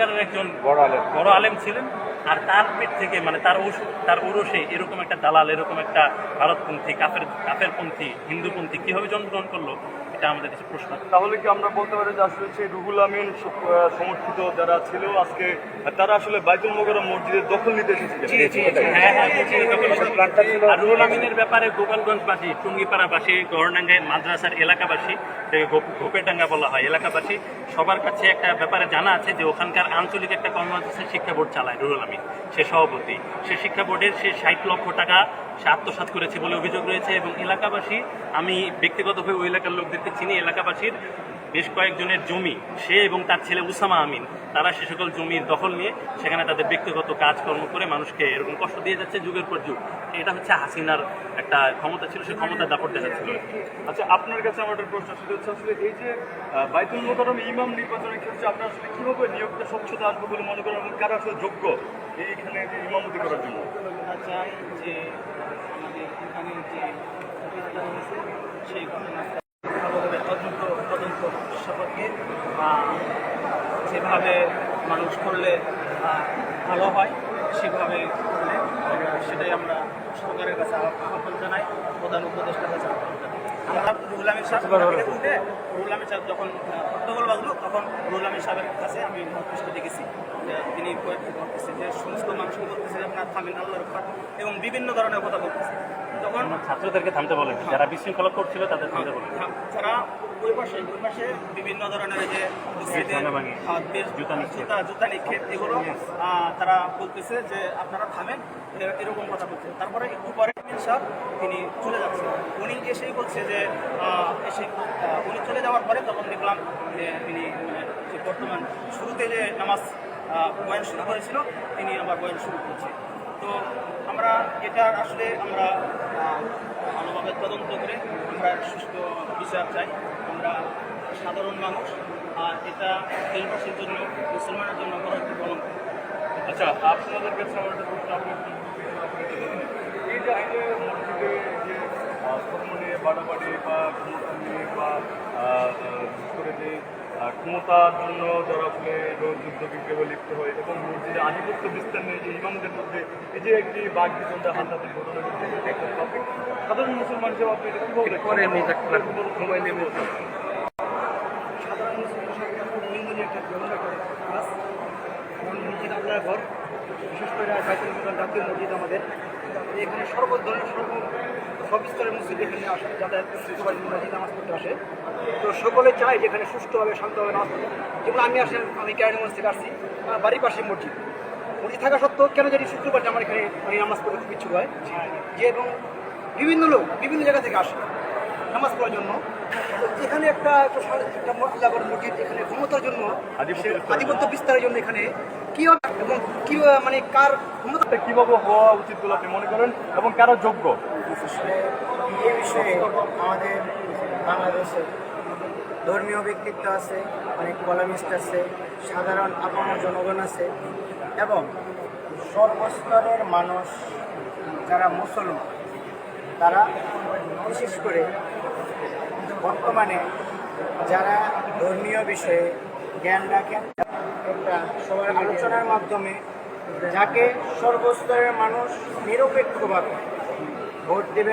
সত্যিকারের একজন বড় আলেম ছিলেন আর তার পেট থেকে মানে তার তার ওরসে এরকম একটা দালাল, এরকম একটা ভারতপন্থী, কাফের, কাফেরপন্থী, হিন্দুপন্থী কীভাবে জন্মগ্রহণ করল? এটা আমাদের কাছে প্রশ্ন। তাহলে কি আমরা বলতে পারি যে আসলে সেই রুহুল আমিন সমর্থিত যারা ছিল আজকে তারা আসলে বাইতুল মোকাররম মসজিদের দখল নিতে এসেছিলেন। হ্যাঁ হ্যাঁ রুহুল আমিনের ব্যাপারে গোপালগঞ্জবাসী টুঙ্গিপাড়াবাসী গহরডাঙ্গায় মাদ্রাসার এলাকাবাসী গোপেডাঙ্গা বলা হয় এলাকাবাসী সবার কাছে একটা ব্যাপারে জানা আছে যে ওখানকার আঞ্চলিক একটা কর্মসূচি শিক্ষা বোর্ড চালায় রুহুল আমিন সে সভাপতি। সে শিক্ষা বোর্ডের সে ষাট লক্ষ টাকা সে আত্মসাৎ করেছে বলে অভিযোগ রয়েছে এবং এলাকাবাসী আমি ব্যক্তিগতভাবে ওই এলাকার লোকদেরকে চিনি এলাকাবাসীর বেশ কয়েকজনের জমি সে এবং তার ছেলে উসামা আমিন তারা সে সকল জমির দখল নিয়ে সেখানে তাদের ব্যক্তিগত কাজকর্ম করে মানুষকে এরকম কষ্ট দিয়ে যাচ্ছে যুগের পর যুগ। এটা হচ্ছে হাসিনার একটা ক্ষমতা ছিল সে ক্ষমতার দাপট দেখাচ্ছিল। আচ্ছা আপনার কাছে আমার একটা প্রশ্ন সেটা হচ্ছে আসলে এই যে বাইতুল মোকাররম ইমাম নির্বাচনের ক্ষেত্রে আপনার আসলে কীভাবে নিয়োগটা স্বচ্ছতা আসবে বলে মনে করেন এবং কারা আসলে যোগ্য এইখানে ইমামতি করার জন্য? চাই যে আমাদের এখানে যে সেই ঘটনাটা তদন্ত সাপেক্ষে যেভাবে মানুষ করলে ভালো হয় সেভাবে করলে সেটাই আমরা সরকারের কাছে আহ্বান জানাই প্রধান উপদেষ্টার কাছে আহ্বান জানাই। আমরা রুহুল আমির সাহেব রুহুল আমির সাহেব যখন তখন রুহুল আমিন সাহেবের কাছে আমি নোটিশ দেখেছি তিনি বলতেছে যে সমস্ত মানুষকে বলতেছে যে আপনার থামেন আল্লাহর উপর এবং বিভিন্ন ধরনের কথা বলতেছে। তখন ছাত্রদেরকে থামতে বলেন যারা বিশৃঙ্খলা করছিল তাদের থামতে বলেন যারা ওই পাশে ওই পাশে বিভিন্ন ধরনের যে জুতা জুতা নিক্ষেপ এগুলো তারা বলতেছে যে আপনারা থামেন এরকম কথা বলছে। তারপরে একটু পরে সাহেব তিনি চলে যাচ্ছেন। উনি এসেই বলছে যে এসে উনি চলে যাওয়ার পরে তখন দেখলাম যে তিনি যে বর্তমান শুরুতে যে নামাজ বয়ান শুরু করেছিল, তিনি আবার বয়ান শুরু করছে। তো আমরা এটা আসলে আমরা ভালোভাবে তদন্ত করে আমরা সুস্থ বিচার চাই। আমরা সাধারণ মানুষ, আর এটা দেশবাসীর জন্য, মুসলমানের জন্য বড় একটি আচ্ছা আপনাদের কাছে আমার একটা প্রশ্ন আপনি এই যে এই যে মসজিদে যে আহ, ধর্ম নিয়ে বাড়াবাড়ি বা ক্ষমতা নিয়ে বা করে যে ক্ষমতার জন্য যারা আসলে যুদ্ধ বিগ্রহ লিপ্ত হয় এবং মসজিদে আধিপত্য বিস্তার নিয়ে যে ইমামদের মধ্যে এই যে একটি বাঘ বিতণ্ডা হাতাহাতির ঘটনা ঘটছে। সাধারণ মুসলমান হিসেবে আপনি এটা কীভাবে দেখেন? সময় নেবে সাধারণ মুসলিম সরকার খুব একটা করে কারণ মসজিদ আল্লাহর ঘর। বিশেষ করে বাইতুল জাতীয় মসজিদ আমাদের। এখানে সর্ব ধরনের সর্ব সব স্তরের মুসলিম এখানে আসে, যাতায়াত সবাই মসজিদ নামাজ পড়তে আসে। তো সকলে চায় যে এখানে সুষ্ঠুভাবে, শান্তভাবে নামাজ পড়তে। যেমন আমি আসেন, আমি কেরানীগঞ্জ থেকে আসছি, আমার বাড়ির পাশে মসজিদ। মসজিদ থাকা সত্ত্বেও কেন জানি শুক্রবার আমার এখানে আমি নামাজ পড়তে খুব ইচ্ছুক হয়। যে এবং বিভিন্ন লোক বিভিন্ন জায়গা থেকে আসে। নামাজ পড়ার জন্য। তো এখানে একটা একটা আল্লাহর মসজিদ এখানে ক্ষমতার জন্য আধিপত্য বিস্তারের জন্য। এখানে কি হবে এবং কি মানে কার ক্ষমতা? কীভাবে হওয়া উচিত বলে আপনি মনে করেন এবং কারা যোগ্য? এই বিষয়ে আমাদের বাংলাদেশে ধর্মীয় ব্যক্তিত্ব আছে অনেক কলামিস্ট আছে সাধারণ আপামর জনগণ আছে এবং সর্বস্তরের মানুষ যারা মুসলমান তারা বিশেষ করে বর্তমানে যারা ধর্মীয় বিষয়ে জ্ঞান রাখেন, একটা সবার আলোচনার মাধ্যমে যাকে সর্বস্তরের মানুষ নিরপেক্ষভাবে ভোট দেবে।